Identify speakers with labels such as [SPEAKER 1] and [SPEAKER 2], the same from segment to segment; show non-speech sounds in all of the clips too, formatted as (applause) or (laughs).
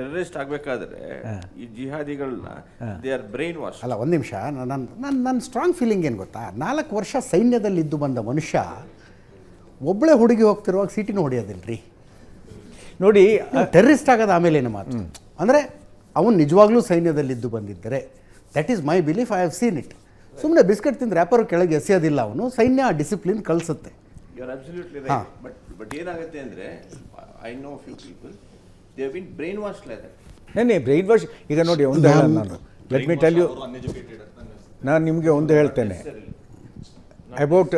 [SPEAKER 1] Terrorist ಆಗಬೇಕಾದ್ರೆ ಈ ಜಿಹಾದಿಗಳನ್ನ ದೇ ಆರ್ ಬ್ರೈನ್ ವಾಶ್
[SPEAKER 2] ಅಲ್ಲ ಒಂದು ನಿಮಿಷ. ನನ್ನ ನನ್ನ ನನ್ನ ಸ್ಟ್ರಾಂಗ್ ಫೀಲಿಂಗ್ ಏನು ಗೊತ್ತಾ? ನಾಲ್ಕು ವರ್ಷ ಸೈನ್ಯದಲ್ಲಿ ಇದ್ದು ಬಂದ ಮನುಷ್ಯ ಒಬ್ಬಳೇ ಹುಡುಗಿ ಹೋಗ್ತಿರುವಾಗ ಸಿಟಿನೂ ಹೊಡೆಯೋದಿಲ್ರಿ.
[SPEAKER 3] ನೋಡಿ
[SPEAKER 2] ಟೆರರಿಸ್ಟ್ ಆಗೋದು ಆಮೇಲೆ ಏನು ಮಾತು? ಅಂದರೆ ಅವನು ನಿಜವಾಗ್ಲೂ ಸೈನ್ಯದಲ್ಲಿದ್ದು ಬಂದಿದ್ದರೆ that is my belief I have seen it ಸುಮ್ಮನೆ ಬಿಸ್ಕೆಟ್ ತಿಂದು ರ್ಯಾಪರ್ ಕೆಳಗೆ ಎಸೆಯೋದಿಲ್ಲ ಅವನು ಸೈನ್ಯ ಡಿಸಿಪ್ಲಿನ್ ಕಳಿಸುತ್ತೆ.
[SPEAKER 1] ಬಟ್ ಬಟ್ ಏನಾಗುತ್ತೆ ಅಂದರೆ I know few people they been brainwash like that
[SPEAKER 3] ಏನೇ ಬ್ರೈನ್ ವಾಶ್ ಈಗ ನೋಡಿ ಒಂದು ಹೇಳೋಣ ನಾನು. ಲೆಟ್ ಮಿ ಟೆಲ್ ಯು ನಾನು ನಿಮಗೆ ಒಂದು ಹೇಳ್ತೇನೆ. ಅಬೌಟ್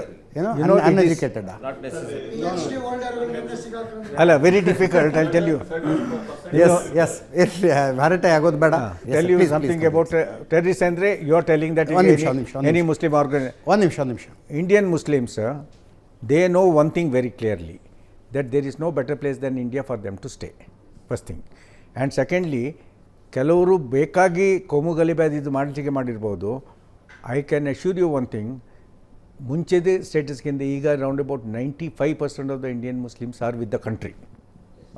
[SPEAKER 2] ಅನ್ಎಜುಕೇಟೆಡ್
[SPEAKER 3] ಅಲ್ಲ very difficult I tell you
[SPEAKER 2] yes yes ಹರಟೆ ಆಗೋದು ಬೇಡ
[SPEAKER 3] tell you something about terrorist ಅಂದರೆ ಯು ಆರ್ ಟೆಲಿಂಗ್ ದಟ್
[SPEAKER 2] ಒಂದ್ ನಿಮಿಷ, ಒಂದ್ ನಿಮಿಷ, ಒಂದ್
[SPEAKER 3] ಎನಿ
[SPEAKER 2] ನಿಮಿಷ.
[SPEAKER 3] ಮುಸ್ಲಿಂ ಆರ್ಗನ್
[SPEAKER 2] ಒಂದು ನಿಮಿಷ ಒಂದು ನಿಮಿಷ
[SPEAKER 3] Indian Muslims they they know thing very clearly that that there is no better place than for for them to stay. Thing and secondly ಕೆಲವರು ಬೇಕಾಗಿ ಕೋಮು ಇದು ಮಾಡಲಿಕ್ಕೆ ಮಾಡಿರ್ಬೋದು. I can assure you one thing ಮುಂಚೆದೇ ಸ್ಟೇಟಸ್ಗಿಂತ ಈಗ round about ninety five percent of the Indian Muslims are with the country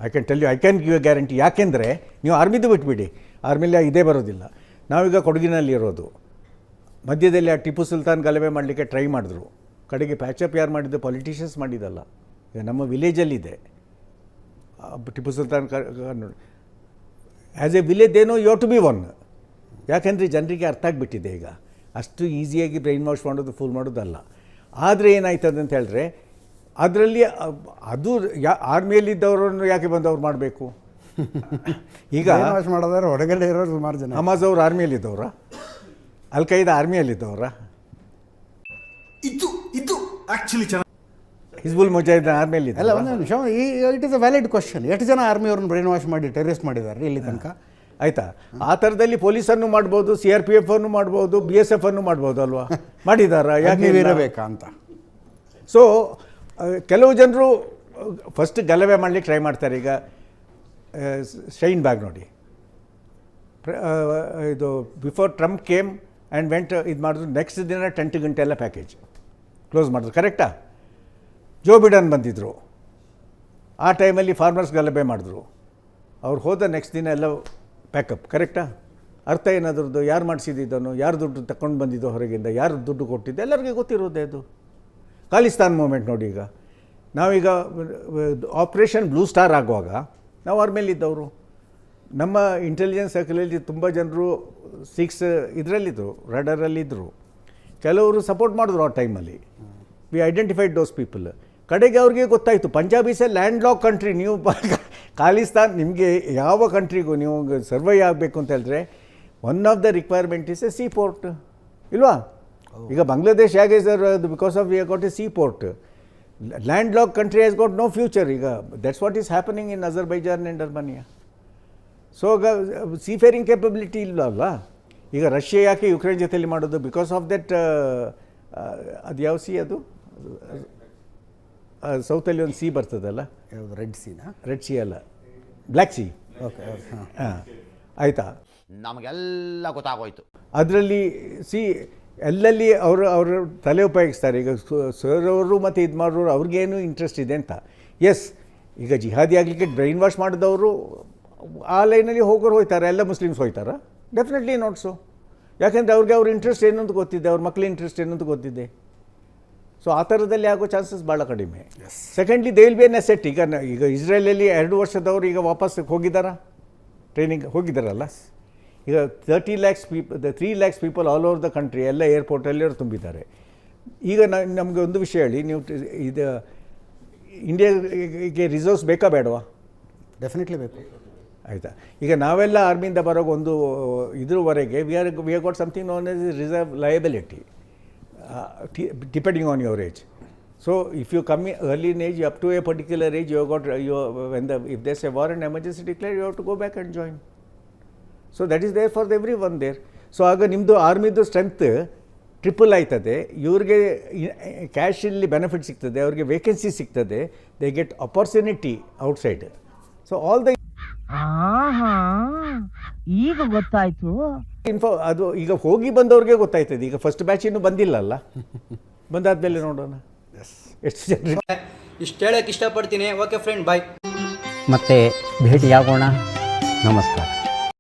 [SPEAKER 3] I can tell you I can give a guarantee ಯಾಕೆಂದರೆ ನೀವು ಆರ್ಮಿದು ಬಿಟ್ಬಿಡಿ. ಆರ್ಮಿಲಿ ಇದೇ ಬರೋದಿಲ್ಲ. ನಾವೀಗ ಕೊಡಗಿನಲ್ಲಿ ಇರೋದು. ಮಧ್ಯದಲ್ಲಿ ಆ ಟಿಪ್ಪು ಸುಲ್ತಾನ್ ಗಲಭೆ ಮಾಡಲಿಕ್ಕೆ ಟ್ರೈ ಮಾಡಿದ್ರು. ಕಡೆಗೆ ಪ್ಯಾಚಪ್ ಯಾರು ಮಾಡಿದ್ದು? ಪೊಲಿಟಿಷಿಯನ್ಸ್ ಮಾಡಿದ್ದಲ್ಲ. ಈಗ ನಮ್ಮ ವಿಲೇಜಲ್ಲಿದೆ ಟಿಪ್ಪು ಸುಲ್ತಾನ್ ನೋಡಿ. ಆ್ಯಸ್ ಎ ವಿಲೇಜ್ ಏನೋ ಯೋ ಟು ಬಿ ಒನ್ ಯಾಕೆಂದರೆ ಜನರಿಗೆ ಅರ್ಥ ಆಗಿಬಿಟ್ಟಿದೆ ಈಗ. ಅಷ್ಟು ಈಸಿಯಾಗಿ ಬ್ರೈನ್ ವಾಶ್ ಮಾಡೋದು ಫುಲ್ ಮಾಡೋದಲ್ಲ ಆದರೆ ಏನಾಯ್ತದೆ ಅಂತ ಹೇಳಿದ್ರೆ ಅದರಲ್ಲಿ ಅದು ಯಾ ಆರ್ಮಿಯಲ್ಲಿದ್ದವರನ್ನು ಯಾಕೆ ಬಂದವ್ರು ಮಾಡಬೇಕು? (laughs) ಈಗ
[SPEAKER 2] ವಾಶ್ ಮಾಡೋದಾದ್ರೆ ಹೊರಗಡೆ ಇರೋರು ಸುಮಾರು ಜನ.
[SPEAKER 3] ಹಮಾಜ್ ಅವ್ರು ಆರ್ಮಿಯಲ್ಲಿದ್ದವ್ರ ಅಲ್ ಖೈದಾ ಆರ್ಮಿಯಲ್ಲಿದ್ದವ್ರ
[SPEAKER 4] ಇದು ಇದು ಆ್ಯಕ್ಚುಲಿ ಚೆನ್ನಾಗಿ
[SPEAKER 3] ಹಿಜ್ಬುಲ್ ಮುಜಾಹಿದ್
[SPEAKER 2] ಅಲ್ಲ
[SPEAKER 3] ಆರ್ಮಿಯಲ್ಲಿದ್ದ
[SPEAKER 2] ಒಂದು ನಿಮಿಷ ಈ it is a valid question ಎಷ್ಟು ಜನ ಆರ್ಮಿಯವ್ರನ್ನ ಬ್ರೈನ್ ವಾಶ್ ಮಾಡಿ ಟೆರರಿಸ್ಟ್ ಮಾಡಿದ್ದಾರೆ ಇಲ್ಲಿ ತನಕ?
[SPEAKER 3] ಆಯಿತಾ? ಆ ಥರದಲ್ಲಿ ಪೊಲೀಸನ್ನು ಮಾಡ್ಬೋದು ಸಿ ಆರ್ ಪಿ ಎಫ್ ಅನ್ನು ಮಾಡ್ಬೋದು ಬಿ ಎಸ್ ಎಫ್ ಅನ್ನು ಮಾಡ್ಬೋದು ಅಲ್ವಾ? (laughs) ಮಾಡಿದಾರ? ಯಾಕೆ?
[SPEAKER 2] ಇರಬೇಕಾ ಅಂತ
[SPEAKER 3] ಸೊ ಕೆಲವು ಜನರು ಫಸ್ಟ್ ಗಲಭೆ ಮಾಡಲಿಕ್ಕೆ ಟ್ರೈ ಮಾಡ್ತಾರೆ. ಈಗ ಶೈನ್ ಬ್ಯಾಗ್ ನೋಡಿ. ಇದು before Trump came and went ಇದು ಮಾಡಿದ್ರು ನೆಕ್ಸ್ಟ್ ದಿನ ಟೆಂಟ್ ಗಂಟೆ ಎಲ್ಲ ಪ್ಯಾಕೇಜ್ ಕ್ಲೋಸ್ ಮಾಡಿದ್ರು ಕರೆಕ್ಟಾ ಜೋ ಬಿಡನ್ ಬಂದಿದ್ದರು ಆ ಟೈಮಲ್ಲಿ ಫಾರ್ಮರ್ಸ್ ಗಲಭೆ ಮಾಡಿದ್ರು. ಅವ್ರು ಹೋದ ನೆಕ್ಸ್ಟ್ ದಿನ ಎಲ್ಲ ಪ್ಯಾಕಪ್ ಕರೆಕ್ಟಾ ಅರ್ಥ ಏನಾದ್ರದ್ದು? ಯಾರು ಮಾಡಿಸಿದ್ದನ್ನು ಯಾರು ದುಡ್ಡು ತಗೊಂಡು ಬಂದಿದ್ದೋ ಹೊರಗಿಂದ? ಯಾರು ದುಡ್ಡು ಕೊಟ್ಟಿದ್ದು? ಎಲ್ಲರಿಗೂ ಗೊತ್ತಿರೋದೇ ಅದು. ಖಾಲಿಸ್ತಾನ್ ಮೂಮೆಂಟ್ ನೋಡಿ ಈಗ. ನಾವೀಗ ಆಪ್ರೇಷನ್ ಬ್ಲೂ ಸ್ಟಾರ್ ಆಗುವಾಗ ನಾವು ಅವ್ರ ಮೇಲಿದ್ದವರು ನಮ್ಮ ಇಂಟೆಲಿಜೆನ್ಸ್ ಸರ್ಕಲಲ್ಲಿ ತುಂಬ ಜನರು ಸಿಕ್ಸ್ ಇದರಲ್ಲಿದ್ದರು ರಡರಲ್ಲಿದ್ದರು ಕೆಲವರು ಸಪೋರ್ಟ್ ಮಾಡಿದ್ರು ಆ ಟೈಮಲ್ಲಿ ವಿ ಐಡೆಂಟಿಫೈಡ್ ದೋಸ್ ಪೀಪಲ್ ಕಡೆಗೆ ಅವ್ರಿಗೆ ಗೊತ್ತಾಯಿತು Punjabis a land lock country ನೀವು ಖಾಲಿಸ್ತಾನ್ ನಿಮಗೆ ಯಾವ ಕಂಟ್ರಿಗೂ ನೀವು ಸರ್ವೈ ಆಗಬೇಕು ಅಂತ ಹೇಳಿದ್ರೆ one of the requirement is a sea port ಇಲ್ವಾ ಈಗ ಬಾಂಗ್ಲಾದೇಶ್ ಹೇಗೆ ಸರ್ ಅದು because of we got a sea port land lock country has got no future ಈಗ that's what is happening in Azerbaijan and Armenia so seafaring capability ಇಲ್ಲ ಅಲ್ವಾ? ಈಗ Russia ಯಾಕೆ Ukraine ಜೊತೆಯಲ್ಲಿ ಮಾಡೋದು? ಬಿಕಾಸ್ ಆಫ್ ದಟ್ ಅದು ಯಾವ ಸಿ ಅದು? ಸೌತಲ್ಲಿ ಒಂದು ಸಿ ಬರ್ತದಲ್ಲ?
[SPEAKER 2] ಯಾವುದು ರೆಡ್ ಸೀನಾ
[SPEAKER 3] ರೆಡ್ ಸಿ ಅಲ್ಲ. ಬ್ಲ್ಯಾಕ್ ಸಿ
[SPEAKER 2] ಓಕೆ ಓಕೆ ಹಾಂ.
[SPEAKER 3] ಹಾಂ. ಆಯಿತಾ?
[SPEAKER 5] ನಮಗೆಲ್ಲ ಗೊತ್ತಾಗೋಯ್ತು.
[SPEAKER 3] ಅದರಲ್ಲಿ ಸಿ ಎಲ್ಲಲ್ಲಿ ಅವರು ಅವರು ತಲೆ ಉಪಯೋಗಿಸ್ತಾರೆ. ಈಗ ಸರ್ ಅವರು ಮತ್ತು ಇದು ಮಾಡೋರು ಅವ್ರಿಗೇನು ಇಂಟ್ರೆಸ್ಟ್ ಇದೆ ಅಂತ. ಎಸ್ ಈಗ ಜಿಹಾದಿ ಆಗಲಿಕ್ಕೆ ಬ್ರೈನ್ ವಾಶ್ ಮಾಡಿದವರು ಆ ಲೈನಲ್ಲಿ ಹೋಗೋರು ಹೋಯ್ತಾರೆ. ಎಲ್ಲ ಮುಸ್ಲಿಮ್ಸ್ ಹೋಯ್ತಾರ? ಡೆಫಿನೆಟ್ಲಿ ನಾಟ್ ಸೊ ಯಾಕೆಂದರೆ ಅವ್ರಿಗೆ ಅವ್ರ ಇಂಟ್ರೆಸ್ಟ್ ಏನಂತ ಅಂತ ಗೊತ್ತಿದೆ. ಅವ್ರ ಮಕ್ಳ ಇಂಟ್ರೆಸ್ಟ್ ಏನಂತ ಅಂತ ಗೊತ್ತಿದೆ. ಸೊ ಆ ಥರದಲ್ಲಿ ಆಗೋ ಚಾನ್ಸಸ್ ಭಾಳ ಕಡಿಮೆ. Secondly they will be an asset ಈಗ ಈಗ ಇಸ್ರೇಲಲ್ಲಿ ಎರಡು ವರ್ಷದವರು ಈಗ ವಾಪಸ್ ಹೋಗಿದ್ದಾರಾ ಟ್ರೈನಿಂಗ್ ಹೋಗಿದ್ದಾರಲ್ಲ ಈಗ thirty lakhs people the three lakhs people all over the country ಎಲ್ಲ ಏರ್ಪೋರ್ಟಲ್ಲಿ ಅವರು ತುಂಬಿದ್ದಾರೆ. ಈಗ ನ- ನಮಗೆ ಒಂದು ವಿಷಯ ಹೇಳಿ ನೀವು ಇದು ಇಂಡಿಯಾಗೆ ರಿಸೋರ್ಸ್ ಬೇಕಾ ಬೇಡವಾ?
[SPEAKER 2] ಡೆಫಿನೆಟ್ಲಿ ಬೇಕು.
[SPEAKER 3] ಆಯಿತಾ? ಈಗ ನಾವೆಲ್ಲ ಆರ್ಮಿಯಿಂದ ಬರೋ ಒಂದು ಇದ್ರವರೆಗೆ we are we are got something known as reserve liability depending on your age so if you come early in age up to a particular age you got you when the if there's a war and emergency declare you have to go back and join so that is there for everyone there so ಆಗ ನಿಮ್ಮದು ಆರ್ಮಿದು strength triple ಆಯ್ತದೆ. ಇವ್ರಿಗೆ ಕ್ಯಾಶಲ್ಲಿ benefit ಸಿಗ್ತದೆ, ಅವ್ರಿಗೆ vacancy ಸಿಗ್ತದೆ. They get opportunity outside so all the
[SPEAKER 6] ಆಹಾ. ಈಗ ಗೊತ್ತಾಯ್ತು.
[SPEAKER 3] ಇನ್ಫೋ ಅದು ಈಗ ಹೋಗಿ ಬಂದವ್ರಿಗೆ ಗೊತ್ತಾಯ್ತದೆ. ಈಗ ಫಸ್ಟ್ ಬ್ಯಾಚ್ ಇನ್ನೂ ಬಂದಿಲ್ಲಲ್ಲ? ಬಂದಾದ್ಮೇಲೆ ನೋಡೋಣ. ಎಷ್ಟು ಜನರಿಗೆ
[SPEAKER 7] ಇಷ್ಟು ಹೇಳಕ್ಕೆ ಇಷ್ಟಪಡ್ತೀನಿ. ಓಕೆ ಫ್ರೆಂಡ್ ಬಾಯ್
[SPEAKER 8] ಮತ್ತೆ ಭೇಟಿಯಾಗೋಣ. ನಮಸ್ಕಾರ.